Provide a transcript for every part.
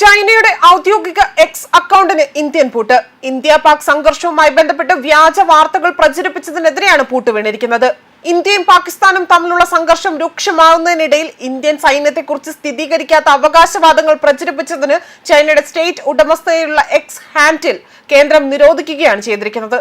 ചൈനയുടെ ഔദ്യോഗിക എക്സ് അക്കൗണ്ടിന് ഇന്ത്യൻ പൂട്ട്. ഇന്ത്യ പാക് സംഘർഷവുമായി ബന്ധപ്പെട്ട് വ്യാജ വാർത്തകൾ പ്രചരിപ്പിച്ചതിനെതിരെയാണ് പൂട്ട് വീണിരിക്കുന്നത്. ഇന്ത്യയും പാകിസ്ഥാനും തമ്മിലുള്ള സംഘർഷം രൂക്ഷമാകുന്നതിനിടയിൽ ഇന്ത്യൻ സൈന്യത്തെക്കുറിച്ച് സ്ഥിരീകരിക്കാത്ത അവകാശവാദങ്ങൾ പ്രചരിപ്പിച്ചതിന് ചൈനയുടെ സ്റ്റേറ്റ് ഉടമസ്ഥതയിലുള്ള എക്സ് ഹാൻഡിൽ കേന്ദ്രം നിരോധിക്കുകയാണ് ചെയ്തിരിക്കുന്നത്.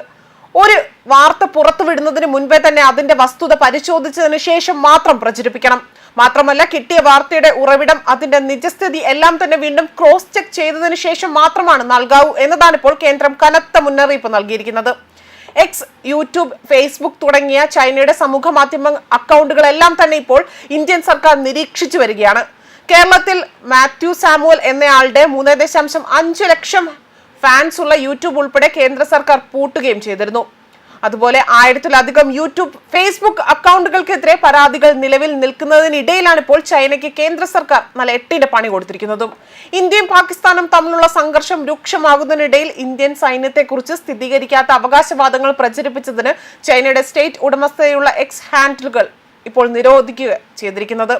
ഒരു വാർത്ത പുറത്തുവിടുന്നതിന് മുൻപേ തന്നെ അതിന്റെ വസ്തുത പരിശോധിച്ചതിന് ശേഷം മാത്രം പ്രചരിപ്പിക്കണം. മാത്രമല്ല കിട്ടിയ വാർത്തയുടെ ഉറവിടം അതിന്റെ നിജസ്ഥിതി എല്ലാം തന്നെ വീണ്ടും ക്രോസ് ചെക്ക് ചെയ്തതിനു ശേഷം മാത്രമാണ് നൽകാവൂ എന്നതാണ് ഇപ്പോൾ കേന്ദ്രം കനത്ത മുന്നറിയിപ്പ് നൽകിയിരിക്കുന്നത്. എക്സ് യൂട്യൂബ് ഫേസ്ബുക്ക് തുടങ്ങിയ ചൈനയുടെ സമൂഹ മാധ്യമ അക്കൗണ്ടുകളെല്ലാം തന്നെ ഇപ്പോൾ ഇന്ത്യൻ സർക്കാർ നിരീക്ഷിച്ചു വരികയാണ്. കേരളത്തിൽ മാത്യു സാമുവൽ എന്നയാളുടെ മൂന്ന് ദശാംശം അഞ്ച് ലക്ഷം ഫാൻസ് ഉള്ള യൂട്യൂബ് ഉൾപ്പെടെ കേന്ദ്ര സർക്കാർ പൂട്ടുകയും ചെയ്തിരുന്നു. അതുപോലെ ആയിരത്തിലധികം യൂട്യൂബ് ഫേസ്ബുക്ക് അക്കൗണ്ടുകൾക്കെതിരെ പരാതികൾ നിലവിൽ നിൽക്കുന്നതിനിടയിലാണ് ഇപ്പോൾ ചൈനയ്ക്ക് കേന്ദ്ര സർക്കാർ നല്ല എട്ടിന്റെ പണി കൊടുത്തിരിക്കുന്നതും. ഇന്ത്യയും പാകിസ്ഥാനും തമ്മിലുള്ള സംഘർഷം രൂക്ഷമാകുന്നതിനിടയിൽ ഇന്ത്യൻ സൈന്യത്തെക്കുറിച്ച് സ്ഥിരീകരിക്കാത്ത അവകാശവാദങ്ങൾ പ്രചരിപ്പിച്ചതിന് ചൈനയുടെ സ്റ്റേറ്റ് ഉടമസ്ഥതയുള്ള എക്സ് ഹാൻഡിലുകൾ ഇപ്പോൾ നിരോധിക്കുക ചെയ്തിരിക്കുന്നത്.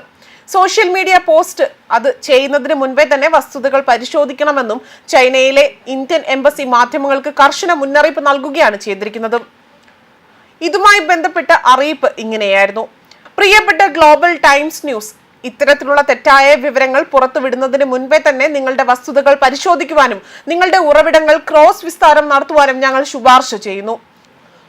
സോഷ്യൽ മീഡിയ പോസ്റ്റ് അത് ചെയ്യുന്നതിന് മുൻപേ തന്നെ വസ്തുതകൾ പരിശോധിക്കണമെന്നും ചൈനയിലെ ഇന്ത്യൻ എംബസി മാധ്യമങ്ങൾക്ക് കർശന മുന്നറിയിപ്പ് നൽകുകയാണ് ചെയ്തിരിക്കുന്നത്. ഇതുമായി ബന്ധപ്പെട്ട അറിയിപ്പ് ഇങ്ങനെയായിരുന്നു. പ്രിയപ്പെട്ട ഗ്ലോബൽ ടൈംസ് ന്യൂസ് ഇത്തരത്തിലുള്ള തെറ്റായ വിവരങ്ങൾ പുറത്തുവിടുന്നതിന് മുൻപേ തന്നെ നിങ്ങളുടെ വസ്തുതകൾ പരിശോധിക്കുവാനും നിങ്ങളുടെ ഉറവിടങ്ങൾ ക്രോസ് വിസ്താരം നടത്തുവാനും ഞങ്ങൾ ശുപാർശ ചെയ്യുന്നു.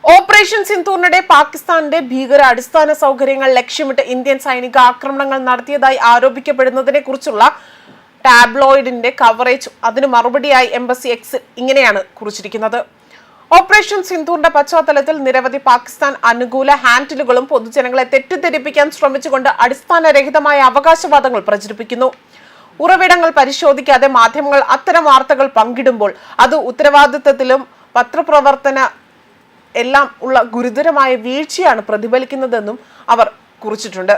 ഓപ്പറേഷൻ സിന്ധൂറിനിടെ പാകിസ്ഥാന്റെ ഭീകര അടിസ്ഥാന സൗകര്യങ്ങൾ ലക്ഷ്യമിട്ട് ഇന്ത്യൻ സൈനിക ആക്രമണങ്ങൾ നടത്തിയതായി ആരോപിക്കപ്പെടുന്നതിനെ കുറിച്ചുള്ള ടാബ്ലോയിഡിന്റെ കവറേജ് അതിന് മറുപടിയായി എംബസി എക്സ് ഇങ്ങനെയാണ് കുറിച്ചിരിക്കുന്നത്. ഓപ്പറേഷൻ സിന്ധൂറിന്റെ പശ്ചാത്തലത്തിൽ നിരവധി പാകിസ്ഥാൻ അനുകൂല ഹാൻഡിലുകളും പൊതുജനങ്ങളെ തെറ്റിദ്ധരിപ്പിക്കാൻ ശ്രമിച്ചുകൊണ്ട് അടിസ്ഥാനരഹിതമായ അവകാശവാദങ്ങൾ പ്രചരിപ്പിക്കുന്നു. ഉറവിടങ്ങൾ പരിശോധിക്കാതെ മാധ്യമങ്ങൾ അത്തരം വാർത്തകൾ പങ്കിടുമ്പോൾ അത് ഉത്തരവാദിത്തത്തിലും പത്രപ്രവർത്തന എല്ലാം ഉള്ള ഗുരുതരമായ വീഴ്ചയാണ് പ്രതിഫലിക്കുന്നതെന്നും അവർ കുറിച്ചിട്ടുണ്ട്.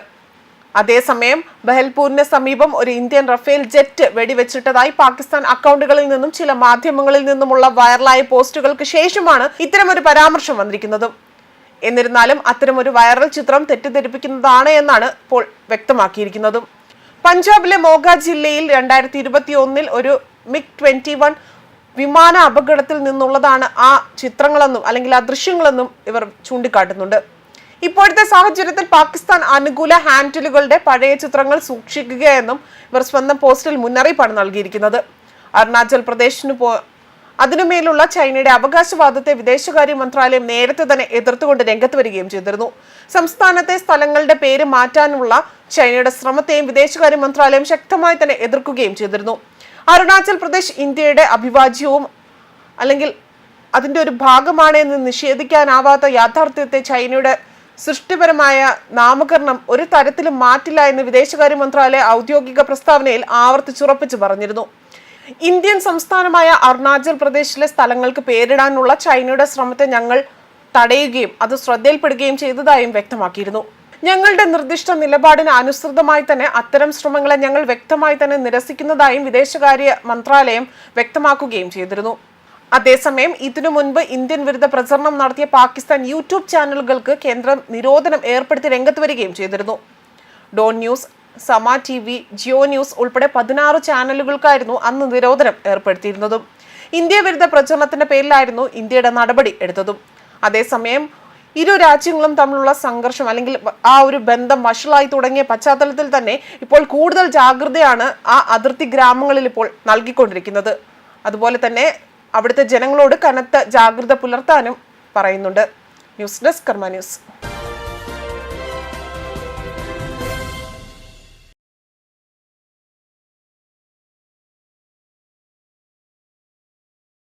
അതേസമയം ബഹൽപൂരിന് സമീപം ഒരു ഇന്ത്യൻ റഫേൽ ജെറ്റ് വെടിവെച്ചിട്ടതായി പാകിസ്ഥാൻ അക്കൗണ്ടുകളിൽ നിന്നും ചില മാധ്യമങ്ങളിൽ നിന്നുമുള്ള വൈറലായ പോസ്റ്റുകൾക്ക് ശേഷമാണ് ഇത്തരമൊരു പരാമർശം വന്നിരിക്കുന്നത്. എന്നിരുന്നാലും അത്തരമൊരു വൈറൽ ചിത്രം തെറ്റിദ്ധരിപ്പിക്കുന്നതാണ് എന്നാണ് ഇപ്പോൾ വ്യക്തമാക്കിയിരിക്കുന്നതും. പഞ്ചാബിലെ മോഗ ജില്ലയിൽ രണ്ടായിരത്തി ഇരുപത്തി ഒന്നിൽ ഒരു മിഗ് ട്വന്റി വൺ വിമാന അപകടത്തിൽ നിന്നുള്ളതാണ് ആ ചിത്രങ്ങളെന്നും അല്ലെങ്കിൽ ആ ദൃശ്യങ്ങളെന്നും ഇവർ ചൂണ്ടിക്കാട്ടുന്നുണ്ട്. ഇപ്പോഴത്തെ സാഹചര്യത്തിൽ പാകിസ്ഥാൻ അനുകൂല ഹാൻഡിലുകളുടെ പഴയ ചിത്രങ്ങൾ സൂക്ഷിക്കുകയെന്നും ഇവർ സ്വന്തം പോസ്റ്റിൽ മുന്നറിയിപ്പാണ് നൽകിയിരിക്കുന്നത്. അരുണാചൽ പ്രദേശിന് പോ അതിനുമേലുള്ള ചൈനയുടെ അവകാശവാദത്തെ വിദേശകാര്യ മന്ത്രാലയം നേരത്തെ തന്നെ എതിർത്തുകൊണ്ട് രംഗത്ത് വരികയും ചെയ്തിരുന്നു. സംസ്ഥാനത്തെ സ്ഥലങ്ങളുടെ പേര് മാറ്റാനുള്ള ചൈനയുടെ ശ്രമത്തെയും വിദേശകാര്യ മന്ത്രാലയം ശക്തമായി തന്നെ എതിർക്കുകയും ചെയ്തിരുന്നു. അരുണാചൽ പ്രദേശ് ഇന്ത്യയുടെ അഭിവാജ്യവും അല്ലെങ്കിൽ അതിന്റെ ഒരു ഭാഗമാണ് എന്ന് നിഷേധിക്കാനാവാത്ത യാഥാർത്ഥ്യത്തെ ചൈനയുടെ സൃഷ്ടിപരമായ നാമകരണം ഒരു തരത്തിലും മാറ്റില്ല എന്ന് വിദേശകാര്യ മന്ത്രാലയ ഔദ്യോഗിക പ്രസ്താവനയിൽ ആവർത്തിച്ചുറപ്പിച്ചു പറഞ്ഞിരുന്നു. ഇന്ത്യൻ സംസ്ഥാനമായ അരുണാചൽ പ്രദേശിലെ സ്ഥലങ്ങൾക്ക് പേരിടാനുള്ള ചൈനയുടെ ശ്രമത്തെ ഞങ്ങൾ തടയുകയും അത് ശ്രദ്ധയിൽപ്പെടുകയും ചെയ്തതായും വ്യക്തമാക്കിയിരുന്നു. ഞങ്ങളുടെ നിർദ്ദിഷ്ട നിലപാടിന് അനുസൃതമായി തന്നെ അത്തരം ശ്രമങ്ങളെ ഞങ്ങൾ വ്യക്തമായി തന്നെ നിരസിക്കുന്നതായും വിദേശകാര്യ മന്ത്രാലയം വ്യക്തമാക്കുകയും ചെയ്തിരുന്നു. അതേസമയം ഇതിനു മുൻപ് ഇന്ത്യൻ വിരുദ്ധ പ്രചരണം നടത്തിയ പാകിസ്ഥാൻ യൂട്യൂബ് ചാനലുകൾക്ക് കേന്ദ്രം നിരോധനം ഏർപ്പെടുത്തി രംഗത്ത് വരികയും ചെയ്തിരുന്നു. Dawn News Samaa TV Geo News news ഉൾപ്പെടെ പതിനാറ് ചാനലുകൾക്കായിരുന്നു അന്ന് നിരോധനം ഏർപ്പെടുത്തിയിരുന്നതും. ഇന്ത്യ വിരുദ്ധ പ്രചരണത്തിന്റെ പേരിലായിരുന്നു ഇന്ത്യയുടെ നടപടി എടുത്തതും. അതേസമയം ഇരു രാജ്യങ്ങളും തമ്മിലുള്ള സംഘർഷം അല്ലെങ്കിൽ ആ ഒരു ബന്ധം വഷളായി തുടങ്ങിയ പശ്ചാത്തലത്തിൽ തന്നെ ഇപ്പോൾ കൂടുതൽ ജാഗ്രതയാണ് ആ അതിർത്തി ഗ്രാമങ്ങളിൽ ഇപ്പോൾ നൽകിക്കൊണ്ടിരിക്കുന്നത്. അതുപോലെ തന്നെ അവിടുത്തെ ജനങ്ങളോട് കനത്ത ജാഗ്രത പുലർത്താനും പറയുന്നുണ്ട്. News desk Karma News.